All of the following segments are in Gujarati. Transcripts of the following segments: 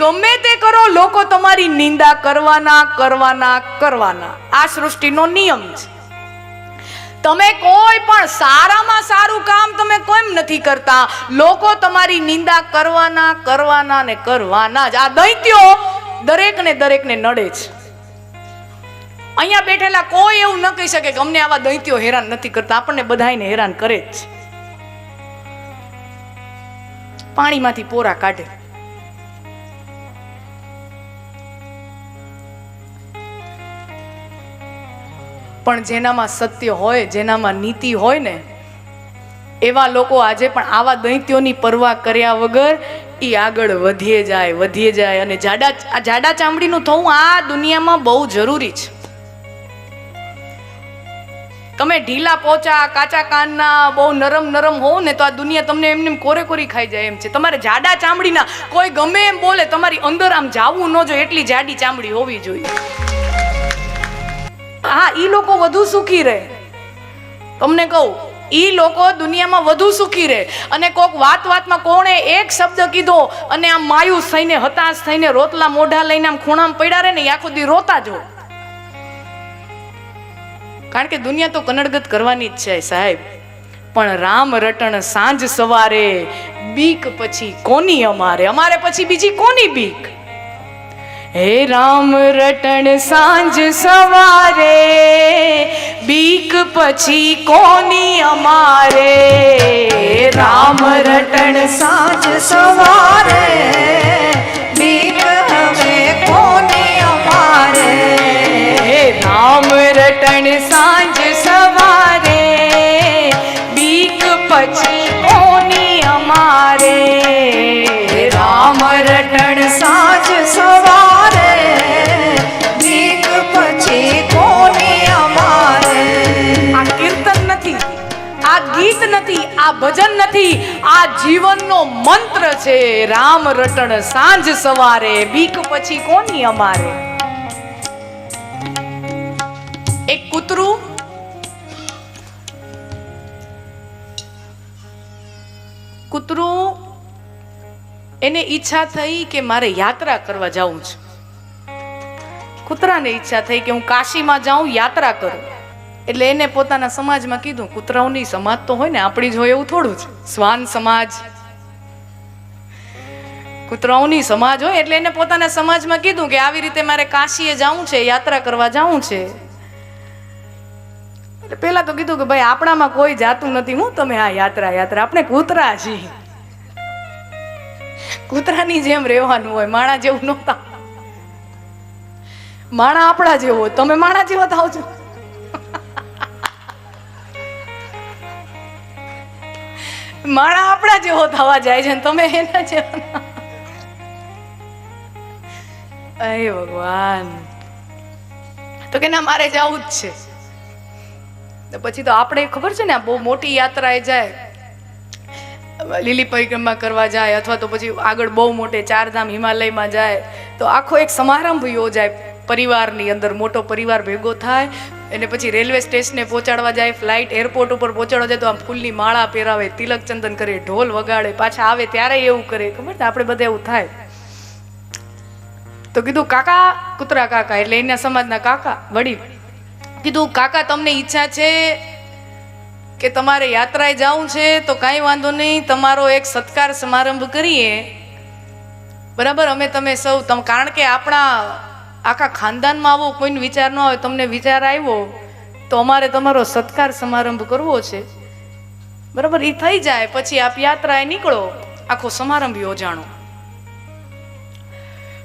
ગમે તે કરો, લોકો તમારી નિંદા કરવાના કરવાના કરવાના. આ સૃષ્ટિનો નિયમ છે. તમે કોઈ પણ સારામાં સારું કામ તમે કેમ નથી કરતા? લોકો તમારી નિંદા કરવાના કરવાના ને કરવાના જ. આ દૈત્યો દરેક ને દરેક નડે છે. અહીંયા બેઠેલા કોઈ એવું ન કહી શકે કે અમને આવા દૈત્યો હેરાન નથી કરતા. આપણને બધાને હેરાન કરે જ પાણીમાંથી પોરા કાઢે. પણ જેનામાં સત્ય હોય, જેનામાં નીતિ હોય ને, એવા લોકો આજે પણ આવા દૈત્યોની પરવા કર્યા વગર એ આગળ વધીએ જાય વધીએ જાય અને જાડા, આ જાડા ચામડીનું થવું આ દુનિયામાં બહુ જરૂરી છે. તમે ઢીલા પોચા, કાચા કાનના, બહુ નરમ નરમ હોવ ને તો આ દુનિયા તમને એમને કોરે કોરી ખાઈ જાય એમ છે. તમારે જાડા ચામડીના કોઈ ગમે એમ બોલે, તમારી અંદર આમ જાવું ન જોઈએ, એટલી જાડી ચામડી હોવી જોઈએ. હા એ લોકો વધુ સુખી રહે. તમને કહું એ લોકો દુનિયામાં વધુ સુખી રહે. અને કોક વાત વાતમાં કોણે એક શબ્દ કીધો અને આમ માયુસ થઈને, હતાશ થઈને રોતલા મોઢા લઈને આમ ખૂણામાં પડ્યા રહે ને ઈ આખો દી રોતા જો. કારણ કે દુનિયા તો કનડગત કરવાની જ છે સાહેબ. પણ રામ રટણ સાંજ સવારે, બીક પછી કોની અમારે? અમારે પછી બીજી કોની બીક? હે રામ રટણ સાંજ સવારે, બીક પછી કોની અમારે? રામ રટણ સાંજ સવારે, બીક હવે કોની અમારે? રામ રટણ સાંજ સવારે ગીત નથી, આ ભજન નથી, આ જીવનનો મંત્ર છે. રામ રટણ સાંજ સવારે, બીક પછી કોની અમારે? એક કૂતરું? કૂતરું? એને ઈચ્છા થઈ કે મારે યાત્રા કરવા જવું છે. કૂતરાને ઈચ્છા થઈ કે હું કાશીમાં જાઉં, યાત્રા કરું. એટલે એને પોતાના સમાજમાં કીધું, કૂતરાઓની સમાજ તો હોય ને, આપણી જો એવું થોડું છે. શ્વાન સમાજ. કૂતરાઓની સમાજ હોય એટલે એને પોતાના સમાજમાં કીધું કે આવી રીતે મારે કાશીએ જવું છે, યાત્રા કરવા જવું છે. એટલે પેલા તો કીધું કે, ભાઈ, આપણામાં કોઈ જાતું નથી. હું તમે આ યાત્રા યાત્રા. આપણે કૂતરા છીએ. કૂતરાની જેમ રહેવાનું હોય, માણા જેવું નહોતા માણા આપણા જેવો. તમે માણા જેવા થાવ છો. માણા આપણા જેવો થવા જાય છે તમે એના જેવા અરે ભગવાન. તો કે ના, મારે જવું જ છે. તો પછી તો આપણે, ખબર છે ને, આ બહુ મોટી યાત્રાએ જાય. લીલી પરિક્રમા કરવા જાય, અથવા તો પછી આગળ બહુ મોટે ચારધામ હિમાલયમાં જાય. તો આખો એક સમારંભ યોજાય પરિવારની અંદર, મોટો પરિવાર ભેગો થાય. એને પછી રેલવે સ્ટેશને પહોંચાડવા જાય, ફ્લાઇટ એરપોર્ટ ઉપર પહોંચાડવા જાય, તો આમ ફૂલની માળા પહેરાવે, તિલક ચંદન કરે, ઢોલ વગાડે, પાછા આવે ત્યારે એવું કરે. ખબર ને આપણે બધા એવું થાય. તો કીધું, કાકા, કૂતરા કાકા. એટલે એના સમાજના કાકા વડી કીધું, કાકા, તમને ઈચ્છા છે કે તમારે યાત્રાએ જવું છે, તો કાંઈ વાંધો નહીં. તમારો એક સત્કાર સમારંભ કરીએ. બરાબર? અમે તમે સૌ કારણ કે આપણા આખા ખાનદાનમાં આવો, કોઈને વિચાર ન આવે, તમને વિચાર આવ્યો, તો અમારે તમારો સત્કાર સમારંભ કરવો છે. બરાબર? એ થઈ જાય, પછી આપ યાત્રાએ નીકળો, આખો સમારંભ યોજાણો.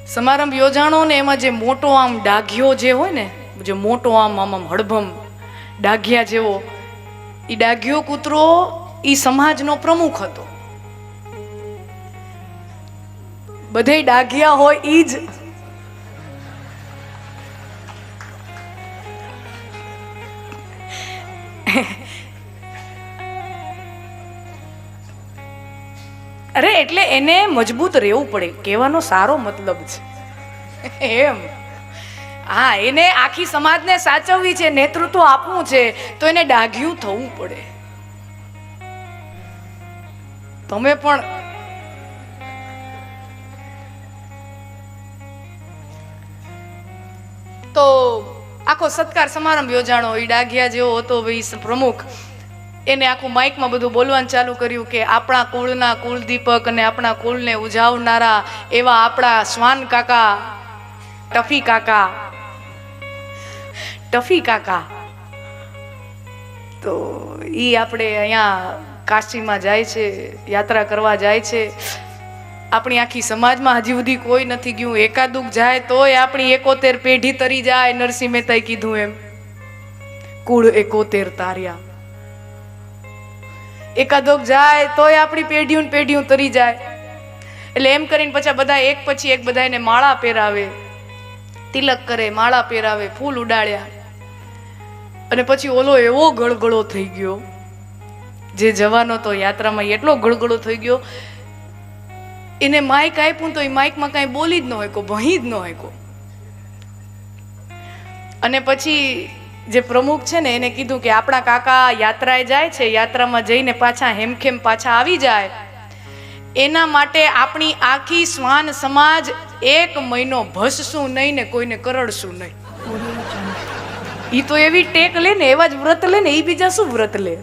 સમારંભ યોજાણો ને એમાં જે મોટો આમ ડાઘિયો જે હોય ને, જે મોટો આમ આમ આમ હડભમ ડાઘિયા જેવો એ ડાઘિયો કૂતરો એ સમાજનો પ્રમુખ હતો. બધે ડાઘિયા હોય એ જ અરે, એટલે એને મજબૂત રહેવું પડે. કહેવાનો સારો મતલબ છે. એમ. હા, એને આખી સમાજને સાચવવી છે, નેતૃત્વ આપવું છે, તો એને ડાઘ્યું થવું પડે. તમે પણ તો આખો સત્કાર સમારંભ યોજાણો એ ડાઘિયા જેવો હતો ભાઈ પ્રમુખ. એને આખું માઇકમાં બધું બોલવાનું ચાલુ કર્યું કે આપણા કુળના કુલદીપક અને આપણા કુળને ઉજાવનારા એવા આપણા શ્વાન કાકા, ટફી કાકા ટફી કાકા. તો એ આપણે અહીંયા કાશીમાં જાય છે, યાત્રા કરવા જાય છે. આપણી આખી સમાજમાં હજી સુધી કોઈ નથી ગયું. એકાદુક જાય તોય આપણી એકોતેર પેઢી તરી જાય, નરસિંહ મહેતાએ કીધું એમ. કુળ એકોતેર તાર્યા. એકાદોક જાય તોય આપણી પેઢીઓ ને પેઢીઓ તરી જાય. એટલે એમ કરીને પછી બધા એક પછી એક બધા એને માળા પહેરાવે. તિલક કરે, માળા પહેરાવે, ફૂલ ઉડાડ્યા. અને પછી ઓલો એવો ગળગળો થઈ ગયો. જે જવાનો તો યાત્રામાં એટલો ગળગળો થઈ ગયો. એને માઇક આપ્યું તો એ માઇકમાં કાંઈ બોલી જ ન હોય કો ભહી જ ન હોય કો અને પછી જે પ્રમુખ છે ને, એને કીધું કે આપણા કાકા યાત્રાએ જાય છે, યાત્રામાં જઈને પાછા હેમખેમ પાછા આવી જાય. એના માટે આપણી આખી શ્વાન સમાજ એક મહિનો ભસશું નહીં ને કોઈને કરડશું નહીં. એ તો એવી ટેક લે ને, એવા જ વ્રત લે ને એ બીજા શું વ્રત લે?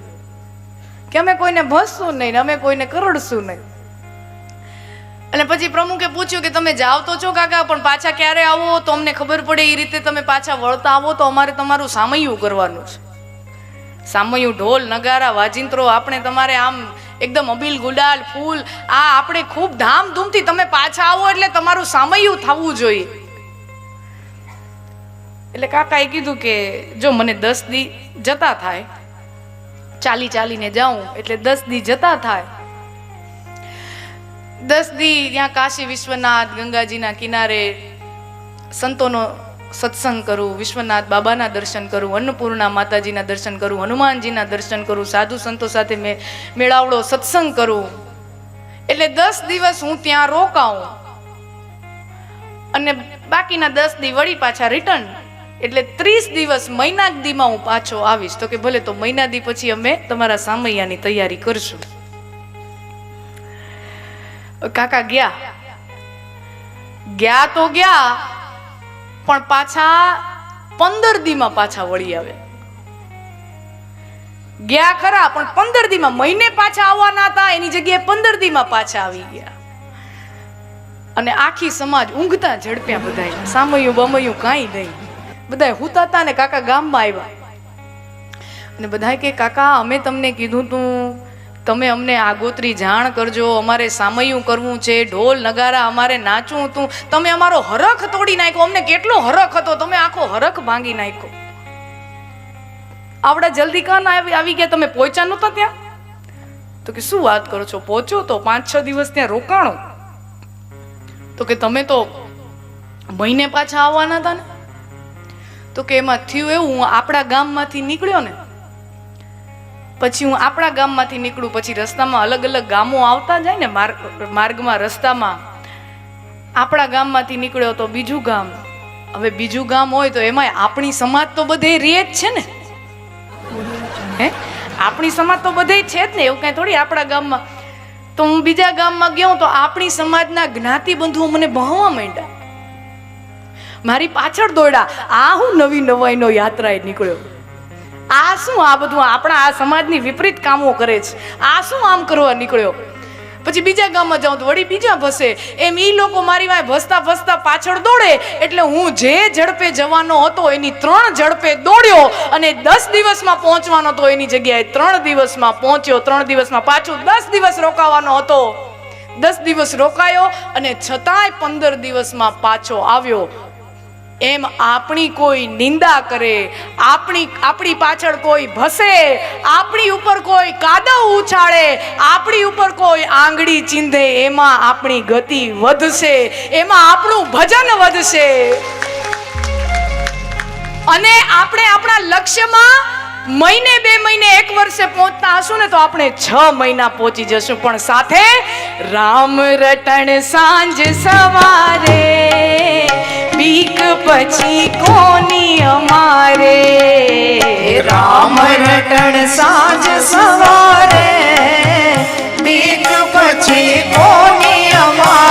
કે અમે કોઈને ભસશું નહીં ને, અમે કોઈને કરડશું નહીં. અને પછી પ્રમુખે પૂછ્યું કે તમે જાઓ તો છો કાકા, પણ પાછા ક્યારે આવો? તો અમને ખબર પડે એ રીતે તમે પાછા વળતા આવો તો અમારે તમારું સામયું કરવાનું છે. સામયું ઢોલ, નગારા, વાજિંત્રો, આપણે તમારે આમ એકદમ અબીલ ગુલાલ ફૂલ, આ આપણે ખૂબ ધામધૂમથી તમે પાછા આવો એટલે તમારું સામયું થવું જોઈએ. એટલે કાકાએ કીધું કે જો મને દસ દી જતા થાય, ચાલી ચાલીને જાઉં એટલે દસ દી જતા થાય દસ દી ત્યાં કાશી વિશ્વનાથ, ગંગાજીના કિનારે સંતોનો સત્સંગ કરું, વિશ્વનાથ બાબાના દર્શન કરું, અન્નપૂર્ણા માતાજીના દર્શન કરું, હનુમાનજીના દર્શન કરું, સાધુ સંતો સાથે મેં, મેળાવડો સત્સંગ કરું. એટલે દસ દિવસ હું ત્યાં રોકાઉં. અને બાકીના દસ દી વળી પાછા રિટર્ન. એટલે ત્રીસ દિવસ મહિના દીમાં હું પાછો આવીશ. તો કે ભલે તો મહિના દી પછી અમે તમારા સામૈયાની તૈયારી કરશું. કાકા ગયા? ગયા તો ગયા, પણ પાછા પંદર દીમાં પાછા વળી આવે. ગયા ખરા, પણ પંદર દીમાં મહિને પાછા આવવાના હતા, એની જગ્યાએ પંદર દીમાં પાછા આવી ગયા. અને આખી સમાજ ઊંઘતા ઝડપ્યા બધાય. સામયું બમયું કાંઈ નહીં. બધાય હુતા હતા ને કાકા ગામમાં આવ્યા. અને બધાય કે, કાકા, અમે તમને કીધું તું તમે અમને આગોતરી જાણ કરજો, અમારે સામયું કરવું છે, ઢોલ નગારા અમારે નાચવું હતું. તમે અમારો હરખ તોડી નાખ્યો, અમને કેટલો હરખ હતો, તમે આખો હરખ ભાંગી નાખ્યો. આવડા જલ્દી કાન આવી ગયા? તમે પહોંચ્યા નહોતા ત્યાં? તો કે શું વાત કરો છો? પહોંચો તો પાંચ છ દિવસ ત્યાં રોકાણો. તો કે તમે તો મહિને પાછા આવવાના હતા ને? તો કે એમાં થયું એવું આપણા ગામમાંથી નીકળ્યો ને પછી હું આપણા ગામમાંથી નીકળું, પછી રસ્તામાં અલગ અલગ ગામો આવતા જાય ને માર્ગ, માર્ગમાં રસ્તામાં. આપણા ગામમાંથી નીકળ્યો તો બીજું ગામ. હવે બીજું ગામ હોય તો એમાંય આપણી સમાજ તો બધે રહે જ છે ને. હે? આપણી સમાજ તો બધે છે જ ને, એવું કાંઈ થોડી આપણા ગામમાં. તો હું બીજા ગામમાં ગયો તો આપણી સમાજના જ્ઞાતિ બંધુઓ મને ભણવા માંડ્યા. મારી પાછળ દોડ્યા. આ હું નવી નવાઈનો યાત્રાએ નીકળ્યો. આ શું આ બધું? આપણા આ સમાજની વિપરીત કામો કરે છે. આ શું આમ કરવા નીકળ્યો? પછી બીજા ગામમાં જાઉં તો વળી બીજા ભસે. એમ એ લોકો મારી વાંહે ભસતા ભસતા પાછળ દોડે. એટલે હું જે ઝડપે જવાનો હતો એની ત્રણ ઝડપે દોડ્યો અને દસ દિવસમાં પહોંચવાનો હતો એની જગ્યાએ. ત્રણ દિવસમાં પહોંચ્યો, ત્રણ દિવસમાં પાછું દસ દિવસ રોકાવાનો હતો. દસ દિવસ રોકાયો અને છતાંય પંદર દિવસમાં પાછો આવ્યો. એમ આપણી કોઈ નિંદા કરે, આપણી આપણી પાછળ કોઈ ભસે, આપણી ઉપર કોઈ કાદવ ઉછાળે, આપણી ઉપર કોઈ આંગળી ચીંધે, એમાં આપણી ગતિ વધશે, એમાં આપણું ભજન વધશે. અને આપણે આપણા લક્ષ્યમાં મહિને બે મહિને એક વર્ષે પહોંચતા હશું ને તો આપણે છ મહિના પહોંચી જશું. પણ સાથે રામ રટણ સાંજ સવારે બીક પછી કોની અમારે? રામ રટણ સાંજ સવારે. બીક પછી કોની અમારે?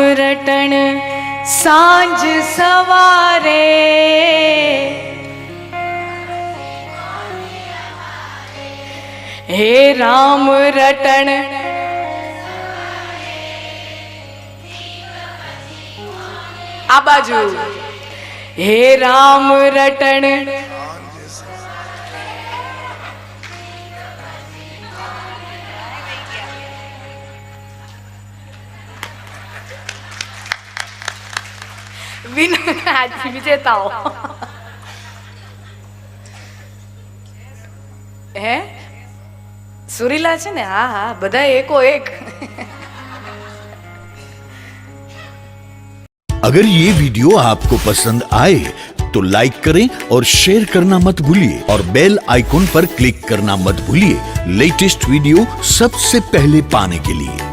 રટણ સાંજ સવારે. હે રામ રટણ. આ બાજુ. હે રામ રટણ. વિન આજ વિજેતાઓ હે સુરીલા છે ને હા હા બધા એકો એક अगर ये वीडियो आपको पसंद आए तो लाइक करें और शेयर करना मत भूलिए और बेल आइकॉन पर क्लिक करना मत भूलिए लेटेस्ट वीडियो सबसे पहले पाने के लिए